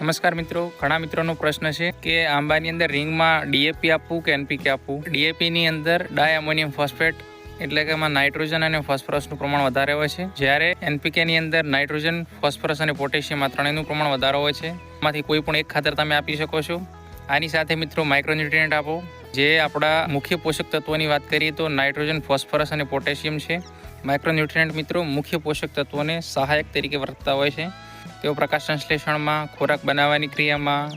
નમસ્કાર મિત્રો. ઘણા મિત્રોનો પ્રશ્ન છે કે આંબાની અંદર રિંગમાં ડીએપી આપવું કે એનપીકે આપવું? ડીએપીની અંદર ડાય અમોનિયમ ફોસ્ફેટ એટલે કે એમાં નાઇટ્રોજન અને ફોસ્ફરસનું પ્રમાણ વધારે હોય છે. જ્યારે એનપીકેની અંદર નાઇટ્રોજન, ફોસ્ફરસ અને પોટેશિયમ આ ત્રણેયનું પ્રમાણ વધારે હોય છે. એમાંથી કોઈ પણ એક ખાતર તમે આપી શકો છો. આની સાથે મિત્રો માઇક્રોન્યુટ્રિયન્ટ આપો. જે આપણા મુખ્ય પોષક તત્વોની વાત કરીએ તો નાઇટ્રોજન, ફોસ્ફરસ અને પોટેશિયમ છે. માઇક્રોન્યુટ્રિયન્ટ મિત્રો મુખ્ય પોષક તત્વોને સહાયક તરીકે વર્તતા હોય છે. તેઓ પ્રકાશ સંશ્લેષણમાં, ખોરાક બનાવવાની ક્રિયામાં,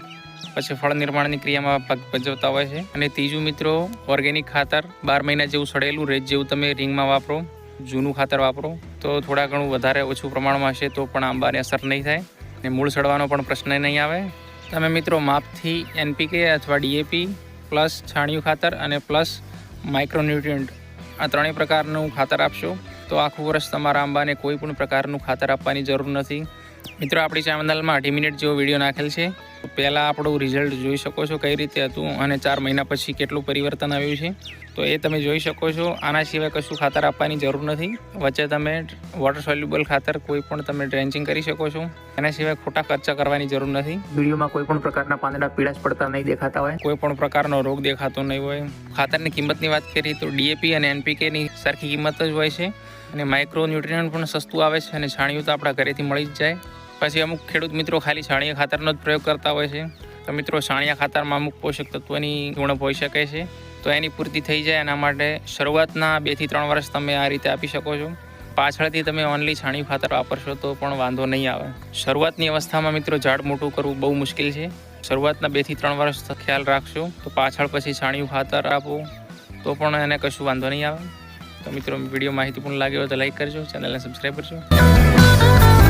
પછી ફળ નિર્માણની ક્રિયામાં ભાગ ભજવતા હોય છે. અને ત્રીજું મિત્રો, ઓર્ગેનિક ખાતર બાર મહિના જેવું સડેલું રેજ જેવું તમે રિંગમાં વાપરો, જૂનું ખાતર વાપરો, તો થોડા ઘણું વધારે ઓછું પ્રમાણમાં હશે તો પણ આંબાને અસર નહીં થાય. અને મૂળ સડવાનો પણ પ્રશ્ન નહીં આવે. તમે મિત્રો માપથી એનપીકે અથવા ડીએપી, પ્લસ છાણિયું ખાતર અને પ્લસ માઇક્રોન્યુટ્રિયન્ટ, આ ત્રણેય પ્રકારનું ખાતર આપશો, તો આખું વર્ષ તમારા આંબાને કોઈ પણ પ્રકારનું ખાતર આપવાની જરૂર નથી. મિત્રો આપણી ચેનલમાં અઢી મિનિટ જેવો વીડિયો નાખેલ છે. પહેલાં આપણું રિઝલ્ટ જોઈ શકો છો કઈ રીતે હતું અને ચાર મહિના પછી કેટલું પરિવર્તન આવ્યું છે. તો એ તમે જોઈ શકો છો. આના સિવાય કશું ખાતર આપવાની જરૂર નથી. વચ્ચે તમે વોટર સોલ્યુબલ ખાતર કોઈ પણ તમે ડ્રેન્ચિંગ કરી શકો છો. એના સિવાય ખોટા ખર્ચા કરવાની જરૂર નથી. વિડીયોમાં કોઈ પણ પ્રકારના પાંદડા પીળાશ પડતા નહીં દેખાતા હોય. કોઈ પણ પ્રકારનો રોગ દેખાતો નહીં હોય. ખાતરની કિંમતની વાત કરીએ તો ડીએપી અને એનપીકેની સરખી કિંમત જ હોય છે. અને માઇક્રો ન્યુટ્રિયન્ટ પણ સસ્તું આવે છે અને છાણિયું તો આપણા ઘરેથી મળી જ જાય. પછી અમુક ખેડૂત મિત્રો ખાલી છાણિયા ખાતરનો જ પ્રયોગ કરતા હોય છે. તો મિત્રો, છાણિયા ખાતરમાં અમુક પોષક તત્વોની ગુણ હોઈ શકે છે. તો એની પૂર્તિ થઈ જાય એના માટે શરૂઆતના બેથી ત્રણ વર્ષ તમે આ રીતે આપી શકો છો. પાછળથી તમે ઓનલી છાણિયું ખાતર વાપરશો તો પણ વાંધો નહીં આવે. શરૂઆતની અવસ્થામાં મિત્રો, ઝાડ મોટું કરવું બહુ મુશ્કેલ છે. શરૂઆતના બેથી ત્રણ વર્ષ ખ્યાલ રાખશો તો પાછળ પછી છાણિયું ખાતર આપો તો પણ એને કશું વાંધો નહીં આવે. તો મિત્રો વીડિયો માહિતી પણ લાગે તો લાઈક કરજો ચેનલને સબસ્ક્રાઈબ કરજો.